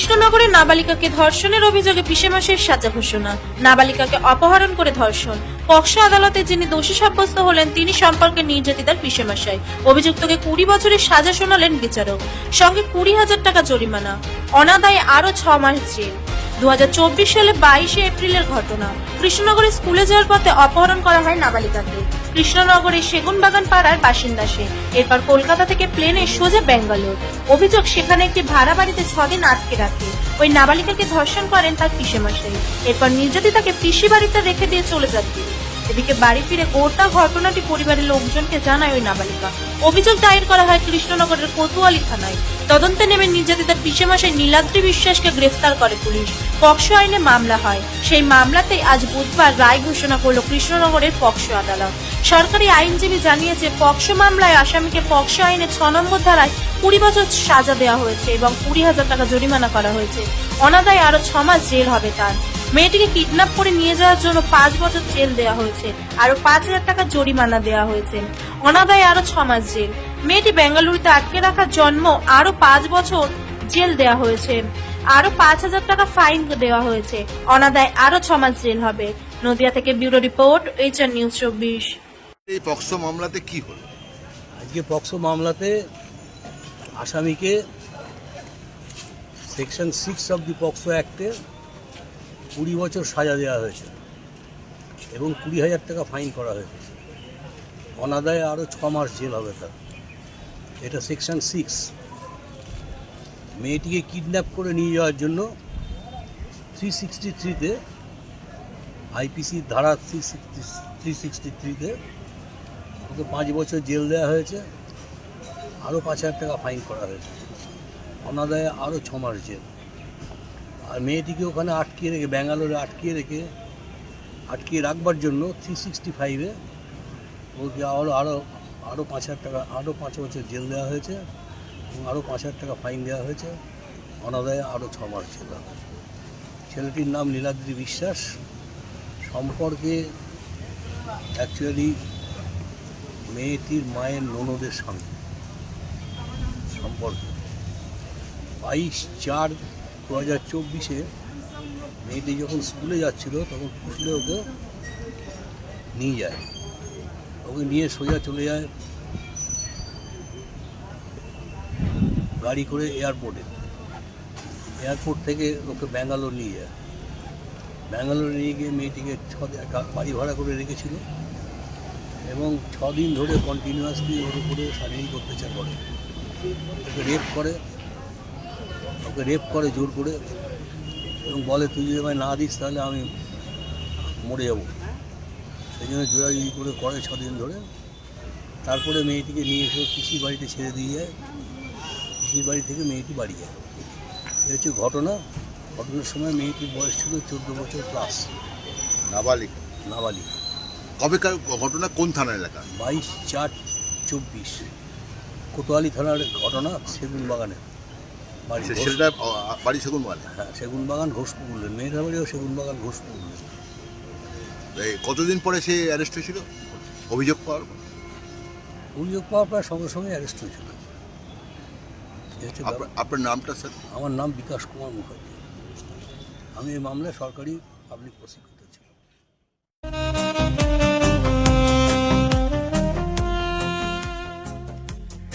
কৃষ্ণনগরে নাবালিকাকে ধর্ষণের অভিযোগে পিসে পিসেমাসের সাজা ঘোষণা। নাবালিকাকে অপহরণ করে ধর্ষণ। পক্সো আদালতে যিনি দোষী সাব্যস্ত হলেন, তিনি সম্পর্কে নির্যাতিতার পিসে পিসেমাশাই অভিযুক্তকে কুড়ি বছরের সাজা শোনালেন বিচারক। সঙ্গে কুড়ি হাজার টাকা জরিমানা। অনাদায়ে আরও ছ মাস জেল। দু হাজার চব্বিশ সালে বাইশে এপ্রিলের ঘটনা। কৃষ্ণনগরে স্কুলে যাওয়ার পথে অপহরণ করা হয় নাবালিকাকে। কৃষ্ণনগরের সেগুনবাগান পাড়ার বাসিন্দা সে। এরপর কলকাতা থেকে প্লেনে সোজা ব্যাঙ্গালোর। অভিযোগ, সেখানে একটি ভাড়া বাড়িতে ছদিন আটকে রাখে। ওই নাবালিকাকে ধর্ষণ করেন তার পিসেমশাই। এরপর নির্যাতিতাকে পিসি বাড়িতে রেখে দিয়ে চলে যান তিনি। এদিকে বাড়ি ফিরে গোটা ঘটনাটি পরিবারের লোকজনকে জানায় ওই নাবালিকা। অভিযোগ দায়ের করা হয় কৃষ্ণনগরের কোতোয়ালি থানায়। তদন্তে নেমে নির্যাতিতার পিসেমাশাই নীলাদ্রি বিশ্বাসকে গ্রেফতার করে পুলিশ। পক্সো আইনে মামলা হয়। সেই মামলাতেই আজ বুধবার রায় ঘোষণা করল কৃষ্ণনগরের পক্সো আদালত। সরকারি আইনজীবী জানিয়েছে পক্সো মামলায় আসামিকে পক্সো আইনে ছ নম্বর ধারায় কুড়ি বছর সাজা দেওয়া হয়েছে এবং কুড়ি হাজার টাকা জরিমানা করা হয়েছে। অনাদায়ে আরও ছ মাস জেল হবে তার। মেয়েটিকে কিডন্যাপ করে নিয়ে যাওয়ার জন্য পাঁচ বছর জেল দেওয়া হয়েছে আরও পাঁচ হাজার টাকা জরিমানা দেওয়া হয়েছে। অনাদায় আরও ছ মাস জেল। মেয়েটি বেঙ্গালুরুতে আটকে রাখার জন্ম আরও পাঁচ বছর জেল দেওয়া হয়েছে। আরও পাঁচ হাজার টাকা ফাইন দেওয়া হয়েছে। অনাদায় আরও ছ মাস জেল হবে। নদিয়া থেকে ব্যুরো রিপোর্ট এইচআর নিউজ চব্বিশ। এই পক্সো মামলাতে কি হলো? আজকে পক্সো মামলাতে আসামিকে section six of the POCSO অ্যাক্টে কুড়ি বছর সাজা দেওয়া হয়েছে এবং কুড়ি হাজার টাকা ফাইন করা হয়েছে। অনাদায়ে আরও ছ মাস জেল হবে তার। এটা সেকশন সিক্স। মেয়েটিকে কিডন্যাপ করে নিয়ে যাওয়ার জন্য থ্রি সিক্সটি থ্রিতে আইপিসির ধারা থ্রি সিক্সটি থ্রি সিক্সটি থ্রিতে ওকে পাঁচ বছর জেল দেওয়া হয়েছে। আরও পাঁচ হাজার টাকা ফাইন করা হয়েছে। অনাদায়ে আরও ছ মাস জেল। আর মেয়েটিকে ওখানে আটকিয়ে রেখে, ব্যাঙ্গালোরে আটকিয়ে রেখে, আটকিয়ে রাখবার জন্য থ্রি সিক্সটি ফাইভে ওকে আরও আরও আরও পাঁচ হাজার টাকা আরও পাঁচ বছর জেল দেওয়া হয়েছে এবং আরও পাঁচ হাজার টাকা ফাইন দেওয়া হয়েছে। অনাদায়ে আরও ছ মাস হবে। ছেলেটির নাম নীলাদ্রি বিশ্বাস। সম্পর্কে অ্যাকচুয়ালি মেয়েটির মায়ের ননদের সঙ্গে সম্পর্ক। বাইশ চার দু হাজার চব্বিশে মেয়েটি যখন স্কুলে যাচ্ছিল, তখন স্কুলে ওকে নিয়ে যায়। ওকে নিয়ে সোজা চলে যায় গাড়ি করে এয়ারপোর্টে। এয়ারপোর্ট থেকে ওকে ব্যাঙ্গালোর নিয়ে যায়। ব্যাঙ্গালোর নিয়ে গিয়ে মেয়েটিকে ছ বাড়ি ভাড়া করে রেখেছিল এবং ছ দিন ধরে কন্টিনিউয়াসলি ওর উপরে শারীরিক অত্যাচার করে। ওকে রেপ করে। ওকে রেপ করে জোর করে এবং বলে তুই যদি আমায় না দিস তাহলে আমি মরে যাব। সেই জন্য জোরাজুরি করে করে ছ দিন ধরে। তারপরে মেয়েটিকে নিয়ে এসে পিসির বাড়িতে ছেড়ে দিয়ে যায়। কৃষির বাড়ি থেকে মেয়েটি বাড়ি যায়। এই হচ্ছে ঘটনা। ঘটনার সময় মেয়েটির বয়স ছিল চোদ্দ বছর প্লাস নাবালিক? নাবালিক। কবেকার ঘটনা? কোন থানা এলাকা? বাইশ চার চব্বিশ। কোতোয়ালি থানার ঘটনা সেগুন বাগানে ছেলেটা বাড়ি সেগুন মানে হ্যাঁ সেগুন বাগান ঘোষপুর বললেন মেয়ের বাড়িও সেগুন বাগান ঘোষপুর বললেন কতদিন পরে সে অ্যারেস্ট হয়েছিল? অভিযোগ পাওয়ার? অভিযোগ পাওয়ার প্রায় সঙ্গে সঙ্গে অ্যারেস্ট হয়েছিল। আপনার নামটা স্যার? আমার নাম বিকাশ কুমার মুখার্জি। আমি এই মামলায় সরকারি পাবলিক প্রসিকিউটর